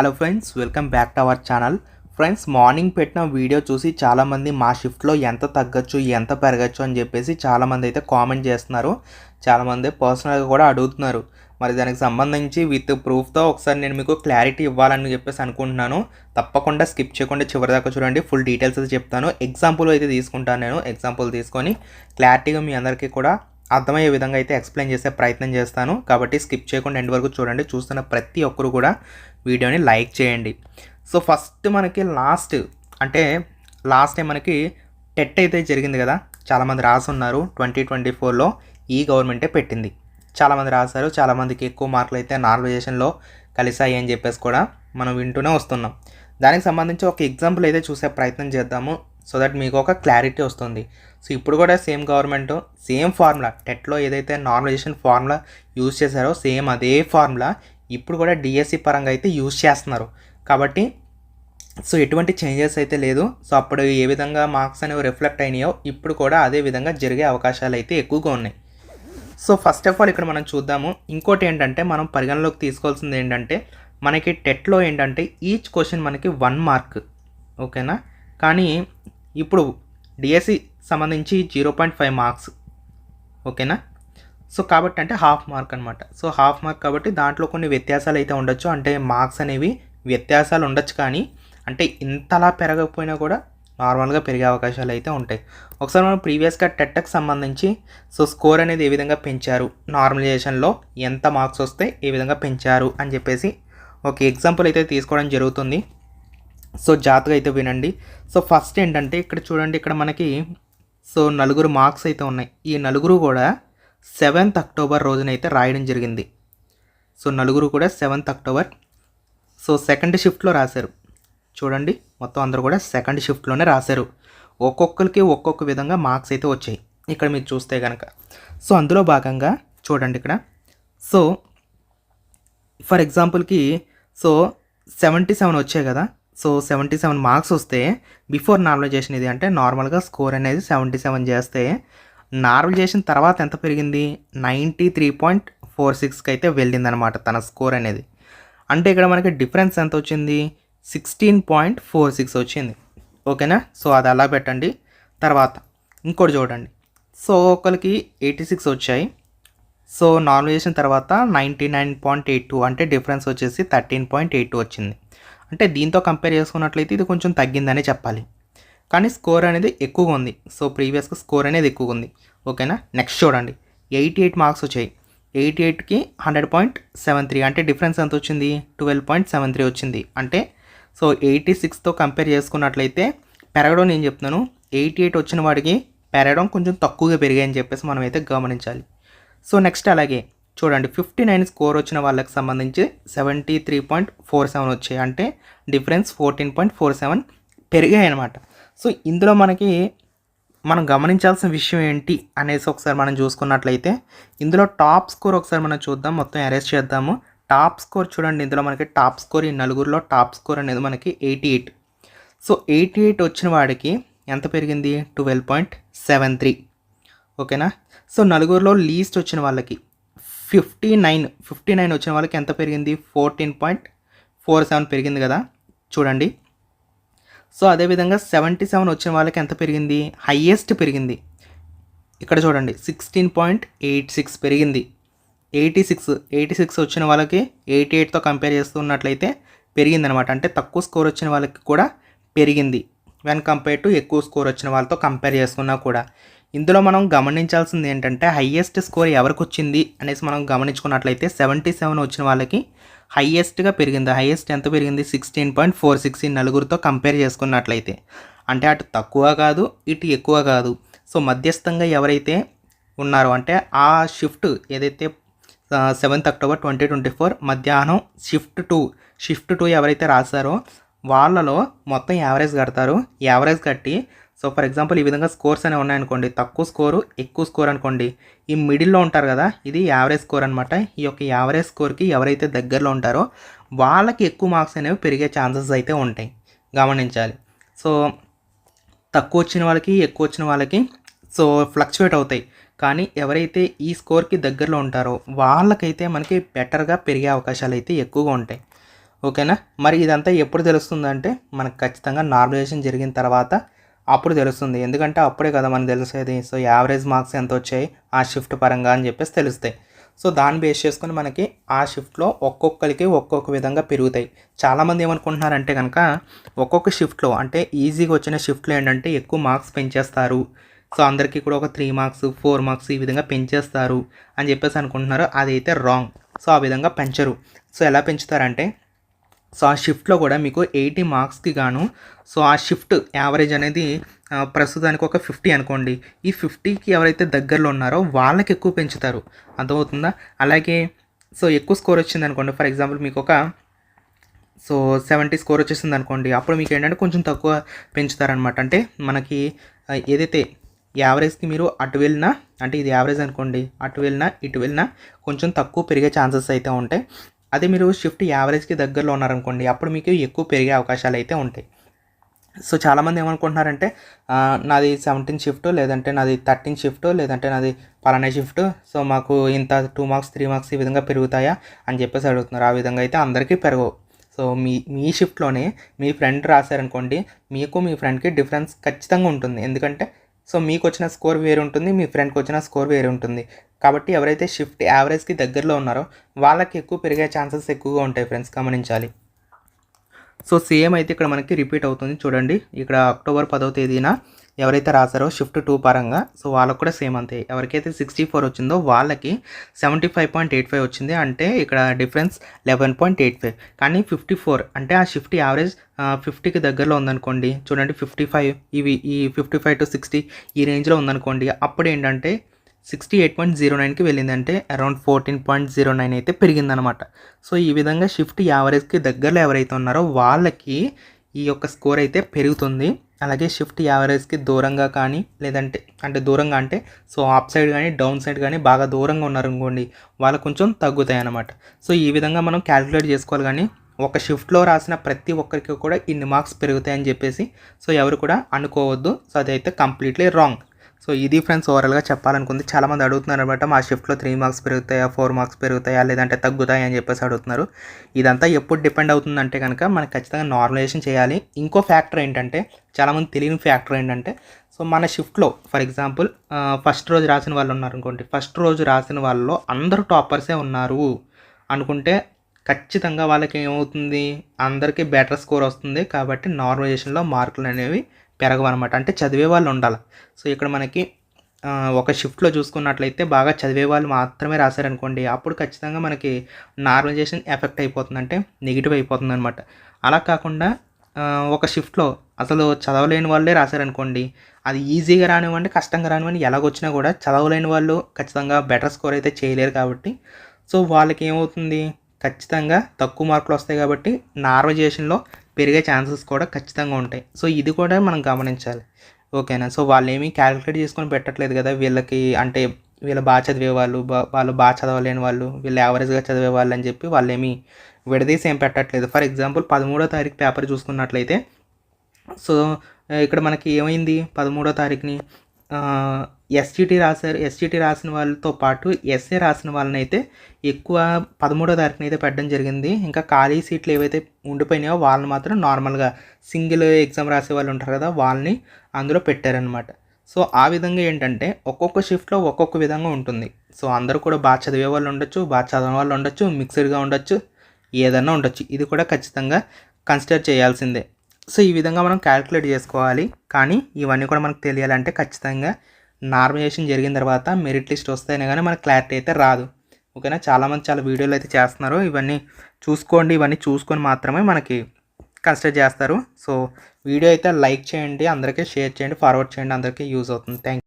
Hello friends welcome back to our channel friends morning పెట్టిన video చూసి చాలామంది మా షిఫ్ట్లో ఎంత తగ్గచ్చు ఎంత పెరగచ్చు అని చెప్పేసి చాలామంది అయితే కామెంట్ చేస్తున్నారు. చాలామంది పర్సనల్గా కూడా అడుగుతున్నారు. మరి దానికి సంబంధించి విత్ ప్రూఫ్తో ఒకసారి నేను మీకు క్లారిటీ ఇవ్వాలని చెప్పేసి అనుకుంటున్నాను. తప్పకుండా స్కిప్ చేయకుండా చివరిదాకా చూడండి ఫుల్ డీటెయిల్స్ అయితే చెప్తాను. ఎగ్జాంపుల్ అయితే తీసుకుంటాను నేను. ఎగ్జాంపుల్ తీసుకొని క్లారిటీగా మీ అందరికీ కూడా అర్థమయ్యే విధంగా అయితే ఎక్స్ప్లెయిన్ చేసే ప్రయత్నం చేస్తాను. కాబట్టి స్కిప్ చేయకుండా ఎండ్ వరకు చూడండి. చూస్తున్న ప్రతి ఒక్కరు కూడా వీడియోని లైక్ చేయండి. సో ఫస్ట్ మనకి లాస్ట్ అంటే లాస్ట్ టైం మనకి టెట్ అయితే జరిగింది కదా. చాలామంది రాసున్నారు ట్వంటీ ట్వంటీ ఫోర్లో ఈ గవర్నమెంటే పెట్టింది. చాలామంది రాశారు చాలామందికి ఎక్కువ మార్కులు అయితే నార్మలైజేషన్లో కలిసాయి అని చెప్పేసి కూడా మనం వింటూనే వస్తున్నాం. దానికి సంబంధించి ఒక ఎగ్జాంపుల్ అయితే చూసే ప్రయత్నం చేద్దాము సో దట్ మీకు ఒక క్లారిటీ వస్తుంది. సో ఇప్పుడు కూడా సేమ్ గవర్నమెంట్ సేమ్ ఫార్ములా టెట్లో ఏదైతే నార్మలైజేషన్ ఫార్ములా యూజ్ చేశారో సేమ్ అదే ఫార్ములా ఇప్పుడు కూడా డిఎస్సి పరంగా అయితే యూజ్ చేస్తున్నారు. కాబట్టి సో ఎటువంటి చేంజెస్ అయితే లేదు. సో అప్పుడు ఏ విధంగా మార్క్స్ అనేవి రిఫ్లెక్ట్ అయినాయో ఇప్పుడు కూడా అదే విధంగా జరిగే అవకాశాలు అయితే ఎక్కువగా ఉన్నాయి. సో ఫస్ట్ ఆఫ్ ఆల్ ఇక్కడ మనం చూద్దాము. ఇంకోటి ఏంటంటే మనం పరిగణలోకి తీసుకోవాల్సింది ఏంటంటే మనకి టెట్లో ఏంటంటే ఈచ్ క్వశ్చన్ మనకి వన్ మార్క్ ఓకేనా కానీ ఇప్పుడు డిఎస్సి సంబంధించి జీరో పాయింట్ ఫైవ్ మార్క్స్ ఓకేనా సో కాబట్టి అంటే హాఫ్ మార్క్ అనమాట సో హాఫ్ మార్క్ కాబట్టి దాంట్లో కొన్ని వ్యత్యాసాలు అయితే ఉండొచ్చు. అంటే మార్క్స్ అనేవి వ్యత్యాసాలు ఉండొచ్చు కానీ అంటే ఇంతలా పెరగకపోయినా కూడా నార్మల్గా పెరిగే అవకాశాలు అయితే ఉంటాయి. ఒకసారి మనం ప్రీవియస్గా టెట్టకు సంబంధించి సో స్కోర్ అనేది ఏ విధంగా పెంచారు? నార్మలైజేషన్లో ఎంత మార్క్స్ వస్తే ఏ విధంగా పెంచారు? అని చెప్పేసి ఒక ఎగ్జాంపుల్ అయితే తీసుకోవడం జరుగుతుంది. సో జాగ్రత్తగా అయితే వినండి. సో ఫస్ట్ ఏంటంటే ఇక్కడ చూడండి ఇక్కడ మనకి సో నలుగురు మార్క్స్ అయితే ఉన్నాయి. ఈ నలుగురు కూడా సెవెంత్ అక్టోబర్ రోజునైతే రాయడం జరిగింది. సో నలుగురు కూడా సెవెంత్ అక్టోబర్. సో సెకండ్ షిఫ్ట్లో రాశారు. చూడండి మొత్తం అందరూ కూడా సెకండ్ షిఫ్ట్లోనే రాశారు. ఒక్కొక్కరికి ఒక్కొక్క విధంగా మార్క్స్ అయితే వచ్చాయి. ఇక్కడ మీరు చూస్తే కనుక సో అందులో భాగంగా చూడండి ఇక్కడ. సో ఫర్ ఎగ్జాంపుల్కి సో సెవెంటీ సెవెన్ వచ్చాయి కదా. సో సెవెంటీ సెవెన్ మార్క్స్ వస్తే బిఫోర్ నార్మలైజేషన్ ఇది అంటే నార్మల్గా స్కోర్ అనేది సెవెంటీ సెవెన్ చేస్తే నార్మలైజేషన్ తర్వాత ఎంత పెరిగింది? నైంటీ త్రీ పాయింట్ ఫోర్ సిక్స్కి అయితే వెళ్ళిందనమాట తన స్కోర్ అనేది. అంటే ఇక్కడ మనకి డిఫరెన్స్ ఎంత వచ్చింది? సిక్స్టీన్ పాయింట్ ఫోర్ సిక్స్ వచ్చింది. ఓకేనా? సో అది అలా పెట్టండి. తర్వాత ఇంకోటి చూడండి. సో ఒకరికి ఎయిటీ సిక్స్ వచ్చాయి. సో నార్మల్ చేసిన తర్వాత ninety nine point eight two అంటే డిఫరెన్స్ వచ్చేసి థర్టీన్ పాయింట్ ఎయిట్ టూ వచ్చింది. అంటే దీంతో కంపేర్ చేసుకున్నట్లయితే ఇది కొంచెం తగ్గిందనే చెప్పాలి. కానీ స్కోర్ అనేది ఎక్కువగా ఉంది. సో ప్రీవియస్గా స్కోర్ అనేది ఎక్కువగా ఉంది. ఓకేనా? నెక్స్ట్ చూడండి. ఎయిటీ ఎయిట్ మార్క్స్ వచ్చాయి. ఎయిటీ ఎయిట్కి హండ్రెడ్ పాయింట్ సెవెన్ త్రీ అంటే డిఫరెన్స్ ఎంత వచ్చింది? ట్వెల్వ్ పాయింట్ సెవెన్ త్రీ వచ్చింది. అంటే సో ఎయిటీ సిక్స్తో కంపేర్ చేసుకున్నట్లయితే పెరగడం నేను చెప్తున్నాను. ఎయిటీ ఎయిట్ వచ్చిన వాడికి పెరగడం కొంచెం తక్కువగా పెరిగాయని చెప్పేసి మనం అయితే గమనించాలి. సో నెక్స్ట్ అలాగే చూడండి. ఫిఫ్టీ నైన్ స్కోర్ వచ్చిన వాళ్ళకి సంబంధించి seventy three point four seven వచ్చాయి. అంటే difference fourteen point four seven పెరిగాయి అనమాట సో ఇందులో మనకి మనం గమనించాల్సిన విషయం ఏంటి అనేసి ఒకసారి మనం చూసుకున్నట్లయితే ఇందులో టాప్ స్కోర్ ఒకసారి మనం చూద్దాం. మొత్తం అరెస్ట్ చేద్దాము. టాప్ స్కోర్ చూడండి. ఇందులో మనకి టాప్ స్కోర్ ఈ నలుగురిలో టాప్ స్కోర్ అనేది మనకి eighty eight. So eighty eight వచ్చిన వాడికి ఎంత పెరిగింది? Twelve point seven three. ఓకేనా? సో నలుగురిలో లీస్ట్ వచ్చిన వాళ్ళకి ఫిఫ్టీ నైన్. ఫిఫ్టీ నైన్ వచ్చిన వాళ్ళకి ఎంత పెరిగింది? ఫోర్టీన్ పాయింట్ ఫోర్ సెవెన్ పెరిగింది కదా. చూడండి. సో అదేవిధంగా సెవెంటీ సెవెన్ వచ్చిన వాళ్ళకి ఎంత పెరిగింది? హయ్యెస్ట్ పెరిగింది. ఇక్కడ చూడండి సిక్స్టీన్ పాయింట్ ఎయిట్ సిక్స్ పెరిగింది. ఎయిటీ సిక్స్ ఎయిటీ సిక్స్ వచ్చిన వాళ్ళకి ఎయిటీ ఎయిట్తో కంపేర్ చేస్తున్నట్లయితే పెరిగిందనమాట. అంటే తక్కువ స్కోర్ వచ్చిన వాళ్ళకి కూడా పెరిగింది. వెన్ కంపేర్ టు ఎక్కువ స్కోర్ వచ్చిన వాళ్ళతో కంపేర్ చేసుకున్నా కూడా ఇందులో మనం గమనించాల్సింది ఏంటంటే హయ్యెస్ట్ స్కోర్ ఎవరికి వచ్చింది అనేసి మనం గమనించుకున్నట్లయితే సెవెంటీ సెవెన్ వచ్చిన వాళ్ళకి హయ్యెస్ట్గా పెరిగింది. హయ్యెస్ట్ ఎంత పెరిగింది? సిక్స్టీన్ పాయింట్ ఫోర్ సిక్స్ ఈ నలుగురితో కంపేర్ చేసుకున్నట్లయితే. అంటే అటు తక్కువ కాదు ఇటు ఎక్కువ కాదు. సో మధ్యస్థంగా ఎవరైతే ఉన్నారో అంటే ఆ షిఫ్ట్ ఏదైతే seventh October twenty twenty four మధ్యాహ్నం షిఫ్ట్ టూ షిఫ్ట్ టూ ఎవరైతే రాశారో వాళ్ళలో మొత్తం యావరేజ్ కడతారు యావరేజ్ కట్టి సో ఫర్ ఎగ్జాంపుల్ ఈ విధంగా స్కోర్స్ అనేవి ఉన్నాయనుకోండి తక్కువ స్కోరు ఎక్కువ స్కోర్ అనుకోండి ఈ మిడిల్లో ఉంటారు కదా ఇది యావరేజ్ స్కోర్ అనమాట ఈ యొక్క యావరేజ్ స్కోర్కి ఎవరైతే దగ్గరలో ఉంటారో వాళ్ళకి ఎక్కువ మార్క్స్ అనేవి పెరిగే ఛాన్సెస్ అయితే ఉంటాయి. గమనించాలి. సో తక్కువ వచ్చిన వాళ్ళకి ఎక్కువ వచ్చిన వాళ్ళకి సో ఫ్లక్చువేట్ అవుతాయి. కానీ ఎవరైతే ఈ స్కోర్కి దగ్గరలో ఉంటారో వాళ్ళకైతే మనకి బెటర్గా పెరిగే అవకాశాలు అయితే ఎక్కువగా ఉంటాయి. ఓకేనా? మరి ఇదంతా ఎప్పుడు తెలుస్తుందంటే మనకు ఖచ్చితంగా నార్మలైజేషన్ జరిగిన తర్వాత అప్పుడు తెలుస్తుంది. ఎందుకంటే అప్పుడే కదా మనకు తెలిసేది. సో యావరేజ్ మార్క్స్ ఎంత వచ్చాయి? ఆ షిఫ్ట్ పరంగా అని చెప్పేసి తెలుస్తాయి. సో దాన్ని బేస్ చేసుకొని మనకి ఆ షిఫ్ట్లో ఒక్కొక్కరికి ఒక్కొక్క విధంగా పెరుగుతాయి. చాలామంది ఏమనుకుంటున్నారంటే కనుక ఒక్కొక్క షిఫ్ట్లో అంటే ఈజీగా వచ్చిన షిఫ్ట్లో ఏంటంటే ఎక్కువ మార్క్స్ పెంచేస్తారు. సో అందరికీ కూడా ఒక త్రీ మార్క్స్ ఫోర్ మార్క్స్ ఈ విధంగా పెంచేస్తారు అని చెప్పేసి అనుకుంటున్నారు. అదైతే రాంగ్. సో ఆ విధంగా పెంచరు. సో ఎలా పెంచుతారంటే సో ఆ షిఫ్ట్లో కూడా మీకు ఎయిటీ మార్క్స్కి గాను సో ఆ షిఫ్ట్ యావరేజ్ అనేది ప్రస్తుతానికి ఒక ఫిఫ్టీ అనుకోండి. ఈ ఫిఫ్టీకి ఎవరైతే దగ్గరలో ఉన్నారో వాళ్ళకి ఎక్కువ పెంచుతారు. అర్థమవుతుందా? అలాగే సో ఎక్కువ స్కోర్ వచ్చింది అనుకోండి ఫర్ ఎగ్జాంపుల్ మీకు ఒక సో సెవెంటీ స్కోర్ వచ్చేసింది అనుకోండి అప్పుడు మీకు ఏంటంటే కొంచెం తక్కువ పెంచుతారనమాట అంటే మనకి ఏదైతే యావరేజ్కి మీరు అటు వెళ్ళినా అంటే ఇది యావరేజ్ అనుకోండి అటు వెళ్ళినా ఇటు వెళ్ళినా కొంచెం తక్కువ పెరిగే ఛాన్సెస్ అయితే ఉంటాయి. అదే మీరు షిఫ్ట్ యావరేజ్కి దగ్గరలో ఉన్నారనుకోండి అప్పుడు మీకు ఎక్కువ పెరిగే అవకాశాలు అయితే ఉంటాయి. సో చాలామంది ఏమనుకుంటున్నారంటే నాది సెవెంటీన్ షిఫ్ట్ లేదంటే నాది థర్టీన్ షిఫ్ట్ లేదంటే నాది పలానా షిఫ్ట్ సో మాకు ఇంత టూ మార్క్స్ త్రీ మార్క్స్ ఈ విధంగా పెరుగుతాయా అని చెప్పేసి అడుగుతున్నారు. ఆ విధంగా అయితే అందరికీ పెరగవు. సో మీ మీ షిఫ్ట్లోనే మీ ఫ్రెండ్ రాశారనుకోండి మీకు మీ ఫ్రెండ్కి డిఫరెన్స్ ఖచ్చితంగా ఉంటుంది. ఎందుకంటే సో మీకు వచ్చిన స్కోర్ వేరు ఉంటుంది మీ ఫ్రెండ్కి వచ్చిన స్కోర్ వేరు ఉంటుంది. కాబట్టి ఎవరైతే షిఫ్ట్ యావరేజ్కి దగ్గరలో ఉన్నారో వాళ్ళకి ఎక్కువ పెరిగే ఛాన్సెస్ ఎక్కువగా ఉంటాయి ఫ్రెండ్స్ గమనించాలి. సో సేమ్ అయితే ఇక్కడ మనకి రిపీట్ అవుతుంది చూడండి. ఇక్కడ అక్టోబర్ పదవ తేదీన ఎవరైతే రాశారో షిఫ్ట్ టూ పరంగా సో వాళ్ళకు కూడా సేమ్ అంతే. ఎవరికైతే సిక్స్టీ ఫోర్ వచ్చిందో వాళ్ళకి seventy five point eight five వచ్చింది. అంటే ఇక్కడ difference eleven point eight five కానీ ఫిఫ్టీ ఫోర్ అంటే ఆ షిఫ్ట్ యావరేజ్ ఫిఫ్టీకి దగ్గరలో ఉందనుకోండి. చూడండి ఫిఫ్టీ ఫైవ్ ఇవి ఈ ఫిఫ్టీ ఫైవ్ టు సిక్స్టీ ఈ రేంజ్లో ఉందనుకోండి. అప్పుడు ఏంటంటే సిక్స్టీ ఎయిట్ పాయింట్ జీరో నైన్కి వెళ్ళిందంటే around fourteen point zero nine అయితే పెరిగిందనమాట. సో ఈ విధంగా షిఫ్ట్ యావరేజ్కి దగ్గరలో ఎవరైతే ఉన్నారో వాళ్ళకి ఈ యొక్క స్కోర్ అయితే పెరుగుతుంది. అలాగే షిఫ్ట్ యావరేజ్కి దూరంగా కానీ లేదంటే అంటే దూరంగా అంటే సో అప్ సైడ్ కానీ డౌన్ సైడ్ కానీ బాగా దూరంగా ఉన్నారనుకోండి వాళ్ళు కొంచెం తగ్గుతాయి అన్నమాట సో ఈ విధంగా మనం క్యాలిక్యులేట్ చేసుకోవాలి కానీ ఒక షిఫ్ట్లో రాసిన ప్రతి ఒక్కరికి కూడా ఇన్ని మార్క్స్ పెరుగుతాయని చెప్పేసి సో ఎవరు కూడా అనుకోవద్దు. సో అదైతే కంప్లీట్లీ రాంగ్. సో ఇది ఫ్రెండ్స్ ఓవరాల్గా చెప్పాలనుకుంది. చాలామంది అడుగుతున్నారు అనమాట మా షిఫ్ట్లో త్రీ మార్క్స్ పెరుగుతాయా ఫోర్ మార్క్స్ పెరుగుతాయా లేదంటే తగ్గుతాయా అని చెప్పేసి అడుగుతున్నారు. ఇదంతా ఎప్పుడు డిపెండ్ అవుతుందంటే కనుక మనకు ఖచ్చితంగా నార్మలైజేషన్ చేయాలి. ఇంకో ఫ్యాక్టర్ ఏంటంటే చాలామంది తెలియని ఫ్యాక్టర్ ఏంటంటే సో మన షిఫ్ట్లో ఫర్ ఎగ్జాంపుల్ ఫస్ట్ రోజు రాసిన వాళ్ళు ఉన్నారు అనుకోండి. ఫస్ట్ రోజు రాసిన వాళ్ళలో అందరూ టాపర్సే ఉన్నారు అనుకుంటే ఖచ్చితంగా వాళ్ళకి ఏమవుతుంది అందరికీ బెటర్ స్కోర్ వస్తుంది కాబట్టి నార్మలైజేషన్లో మార్కులు అనేవి పెరగవన్నమాట. అంటే చదివే వాళ్ళు ఉండాలి. సో ఇక్కడ మనకి ఒక షిఫ్ట్లో చూసుకున్నట్లయితే బాగా చదివే వాళ్ళు మాత్రమే రాశారనుకోండి అప్పుడు ఖచ్చితంగా మనకి నార్మలైజేషన్ ఎఫెక్ట్ అయిపోతుంది అంటే నెగిటివ్ అయిపోతుంది అనమాట అలా కాకుండా ఒక షిఫ్ట్లో అసలు చదవలేని వాళ్ళే రాశారనుకోండి అది ఈజీగా రానివ్వండి కష్టంగా రానివ్వండి ఎలాగొచ్చినా కూడా చదవలేని వాళ్ళు ఖచ్చితంగా బెటర్ స్కోర్ అయితే చేయలేరు కాబట్టి. సో వాళ్ళకి ఏమవుతుంది ఖచ్చితంగా తక్కువ మార్కులు వస్తాయి కాబట్టి నార్మలైజేషన్లో పెరిగే ఛాన్సెస్ కూడా ఖచ్చితంగా ఉంటాయి. సో ఇది కూడా మనం గమనించాలి. ఓకేనా? సో వాళ్ళు ఏమీ క్యాలిక్యులేట్ చేసుకొని పెట్టట్లేదు కదా వీళ్ళకి అంటే వీళ్ళు బాగా చదివే వాళ్ళు వాళ్ళు బాగా చదవలేని వాళ్ళు వీళ్ళు యావరేజ్గా చదివే వాళ్ళు అని చెప్పి వాళ్ళు ఏమీ విడదీసి ఏం పెట్టట్లేదు. ఫర్ ఎగ్జాంపుల్ పదమూడో తారీఖు పేపర్ చూసుకున్నట్లయితే సో ఇక్కడ మనకి ఏమైంది? పదమూడో తారీఖుని ఎస్జిటి రాశారు. ఎస్జిటి రాసిన వాళ్ళతో పాటు ఎస్ఏ రాసిన వాళ్ళని అయితే ఎక్కువ పదమూడో తారీఖున అయితే పెట్టడం జరిగింది. ఇంకా ఖాళీ సీట్లు ఏవైతే ఉండిపోయినాయో వాళ్ళని మాత్రం నార్మల్గా సింగిల్ ఎగ్జామ్ రాసే వాళ్ళు ఉంటారు కదా వాళ్ళని అందులో పెట్టారనమాట సో ఆ విధంగా ఏంటంటే ఒక్కొక్క షిఫ్ట్లో ఒక్కొక్క విధంగా ఉంటుంది. సో అందరూ కూడా బాగా చదివే వాళ్ళు ఉండొచ్చు బాగా చదవని వాళ్ళు ఉండొచ్చు మిక్స్డ్గా ఉండొచ్చు ఏదన్నా ఉండొచ్చు. ఇది కూడా ఖచ్చితంగా కన్సిడర్ చేయాల్సిందే. సో ఈ విధంగా మనం క్యాలిక్యులేట్ చేసుకోవాలి. కానీ ఇవన్నీ కూడా మనకు తెలియాలంటే ఖచ్చితంగా నార్మలైజేషన్ జరిగిన తర్వాత మెరిట్ లిస్ట్ వస్తేనే కానీ మనకు క్లారిటీ అయితే రాదు. ఓకేనా? చాలామంది చాలా వీడియోలు అయితే చేస్తున్నారు. ఇవన్నీ చూసుకోండి. ఇవన్నీ చూసుకొని మాత్రమే మనకి కన్సిడర్ చేస్తారు. సో వీడియో అయితే లైక్ చేయండి. అందరికీ షేర్ చేయండి. ఫార్వర్డ్ చేయండి. అందరికీ యూజ్ అవుతుంది. థ్యాంక్